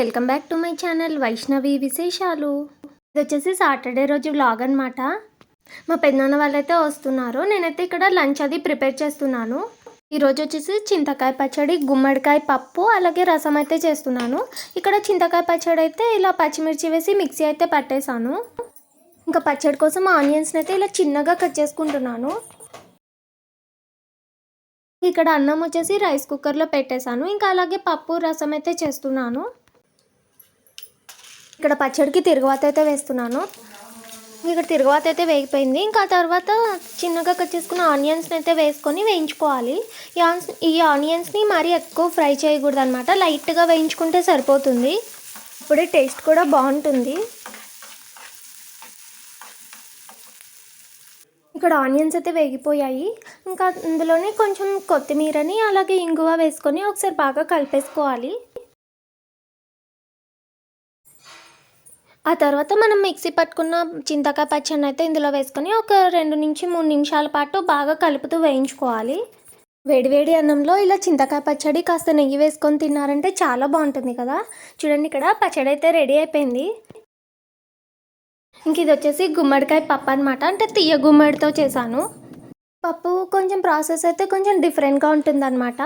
Welcome back to my channel Vaishnavi విశేషాలు. ఇది వచ్చేసి సాటర్డే రోజు వ్లాగ్ అనమాట మా పెద్దనాన్న వాళ్ళైతే వస్తున్నారు. నేనైతే ఇక్కడ లంచ్ అది ప్రిపేర్ చేస్తున్నాను. ఈరోజు వచ్చేసి చింతకాయ పచ్చడి గుమ్మడికాయ పప్పు అలాగే రసం అయితే చేస్తున్నాను. ఇక్కడ చింతకాయ పచ్చడి అయితే ఇలా పచ్చిమిర్చి వేసి మిక్సీ అయితే పట్టేశాను. ఇంకా పచ్చడి కోసం ఆనియన్స్ని అయితే ఇలా చిన్నగా కట్ చేసుకుంటున్నాను. ఇక్కడ అన్నం వచ్చేసి రైస్ కుక్కర్లో పెట్టేశాను. ఇంకా అలాగే పప్పు రసం అయితే చేస్తున్నాను. ఇక్కడ పచ్చడికి తిరుగువాత అయితే వేస్తున్నాను. ఇక్కడ తిరుగువాత అయితే వేగిపోయింది. ఇంకా తర్వాత చిన్నగా కట్ చేసుకున్న ఆనియన్స్ని అయితే వేసుకొని వేయించుకోవాలి. ఈ ఈ ఆనియన్స్ని మరీ ఎక్కువ ఫ్రై చేయకూడదు అనమాట లైట్గా వేయించుకుంటే సరిపోతుంది. ఇప్పుడే టేస్ట్ కూడా బాగుంటుంది. ఇక్కడ ఆనియన్స్ అయితే వేగిపోయాయి. ఇంకా ఇందులోనే కొంచెం కొత్తిమీరని అలాగే ఇంగువ వేసుకొని ఒకసారి బాగా కలిపేసుకోవాలి. ఆ తర్వాత మనం మిక్సీ పట్టుకున్న చింతకాయ పచ్చడిని అయితే ఇందులో వేసుకొని ఒక రెండు నుంచి మూడు నిమిషాల పాటు బాగా కలుపుతూ వేయించుకోవాలి. వేడివేడి అన్నంలో ఇలా చింతకాయ పచ్చడి కాస్త నెయ్యి వేసుకొని తిన్నారంటే చాలా బాగుంటుంది కదా. చూడండి ఇక్కడ పచ్చడి అయితే రెడీ అయిపోయింది. ఇంక ఇది వచ్చేసి గుమ్మడికాయ పప్పు అనమాట అంటే తీయ గుమ్మడితో చేశాను. పప్పు కొంచెం ప్రాసెస్ అయితే కొంచెం డిఫరెంట్గా ఉంటుందన్నమాట.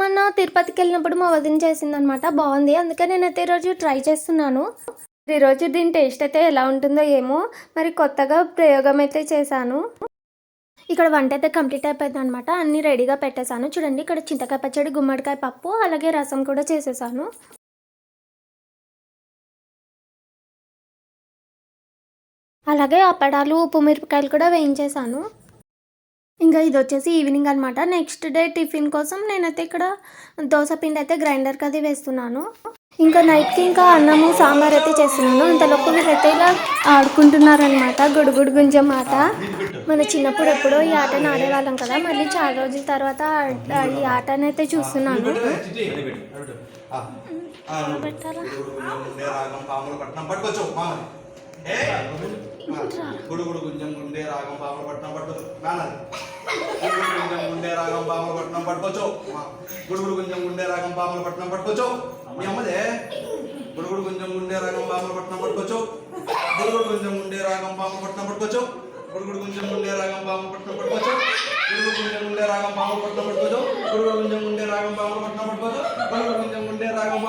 మొన్న తిరుపతికి వెళ్ళినప్పుడు మా వదిన చేసిందనమాట బాగుంది. అందుకే నేనైతే ఈరోజు ట్రై చేస్తున్నాను. ఈరోజు దీని టేస్ట్ అయితే ఎలా ఉంటుందో ఏమో మరి కొత్తగా ప్రయోగం అయితే చేశాను. ఇక్కడ వంట అయితే కంప్లీట్ అయిపోయింది అనమాట అన్నీ రెడీగా పెట్టేశాను. చూడండి ఇక్కడ చింతకాయ పచ్చడి గుమ్మడికాయ పప్పు అలాగే రసం కూడా చేసేసాను అలాగే అప్పడాలు ఉప్పు మిరపకాయలు కూడా వేయించేశాను. ఇంకా ఇది వచ్చేసి ఈవినింగ్ అనమాట నెక్స్ట్ డే టిఫిన్ కోసం నేనైతే ఇక్కడ దోశ పిండి అయితే గ్రైండర్కి అది వేస్తున్నాను. ఇంకా నైట్కి ఇంకా అన్నము సాంబార్ అయితే చేస్తున్నాను అంతలోపు వీళ్ళైతే ఇలా ఆడుకుంటున్నారనమాట గుడుగుడు గుంజం ఆట మన చిన్నప్పుడు ఎప్పుడో ఈ ఆటను ఆడేవాళ్ళం కదా మళ్ళీ చాలా రోజుల తర్వాత ఆ- ఈ ఆటను అయితే చూస్తున్నాను పెట్టాలా? గుడు గుడు గుంజం గుండే రాగం పాముల పట్టణం పట్టుకోవచ్చు నాన్నది గుడు గుంజం గుండే రాగం పాముల పట్టణం పట్టుకోవచ్చు గుడు గుడు గుంజం గుండే రాగం పాముల పట్టణం పట్టుకోవచ్చు మీ అమ్మదే గుడు గుడు గుంజం గుండే రాగం పాముల పట్టణం పట్టుకోవచ్చు గుడు గుడు గుంజం గుండే రాగం పాముల పట్టణం పట్టుకోవచ్చు రాగం పట్టుకోవచ్చు రాగం పట్టుకోవచ్చు రాగం పట్టుకోవచ్చు రాగం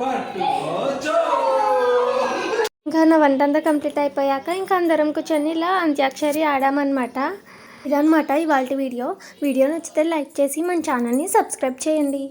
పట్టుకోవచ్చు ఇంకా నా వంట అంతా కంప్లీట్ అయిపోయాక ఇంకా అందరం కూర్చొని ఇలా అంత్యాక్షరి ఆడామన్నమాట. ఇదనమాట ఇవాళ వీడియో. వీడియో నచ్చితే లైక్ చేసి మన ఛానల్ని సబ్స్క్రైబ్ చేయండి.